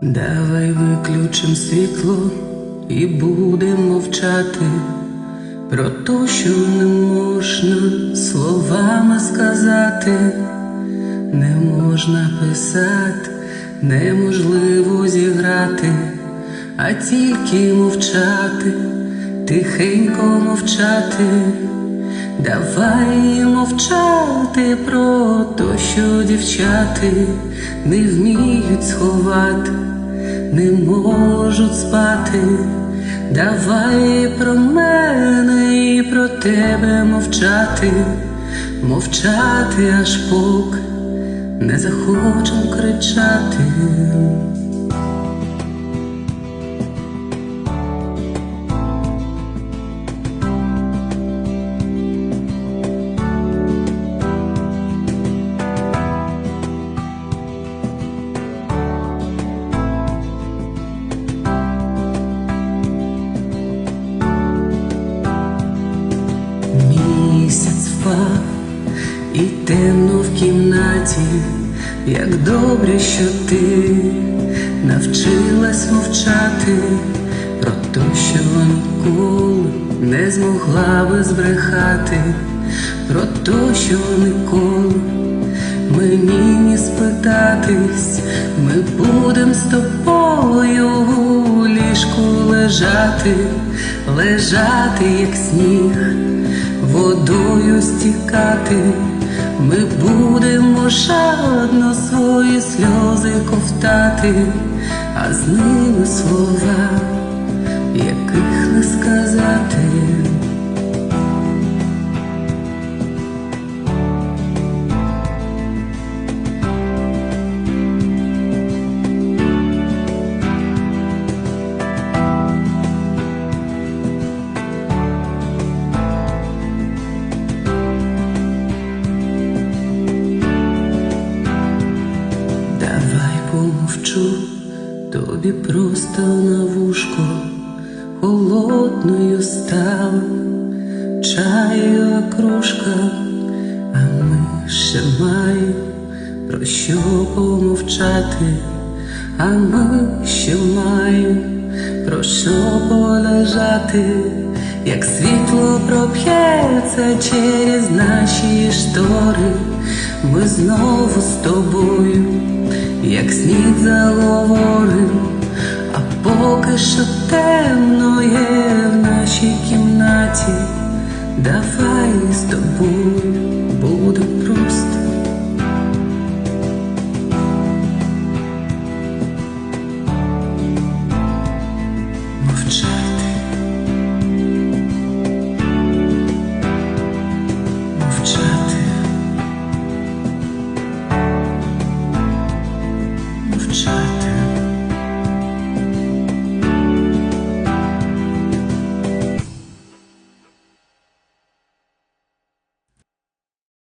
Давай виключим світло і будемо мовчати. Про те, що не можна словами сказати, не можна писати, неможливо зіграти, а тільки мовчати, тихенько мовчати. Давай мовчати про те, що дівчати не вміють сховати, не можуть спати. Давай про мене і про тебе мовчати, мовчати аж поки не захочу кричати. І темно в кімнаті, як добре, що ти навчилась мовчати про те, що ніколи не змогла би збрехати, про те, що ніколи мені не спитатись, ми будем з тобою у ліжку лежати, лежати, як сніг, водою стікати, ми будемо жадно свої сльози ковтати, а з ними слова, помовчу, тобі просто на вушко холодною стала чайова кружка, а ми ще маємо про що помовчати, а ми ще маємо про що полежати, як світло проб'ється через наші штори, ми знову з тобою, як сніг заговорим, а поки що темно є в нашій кімнаті, давай з тобою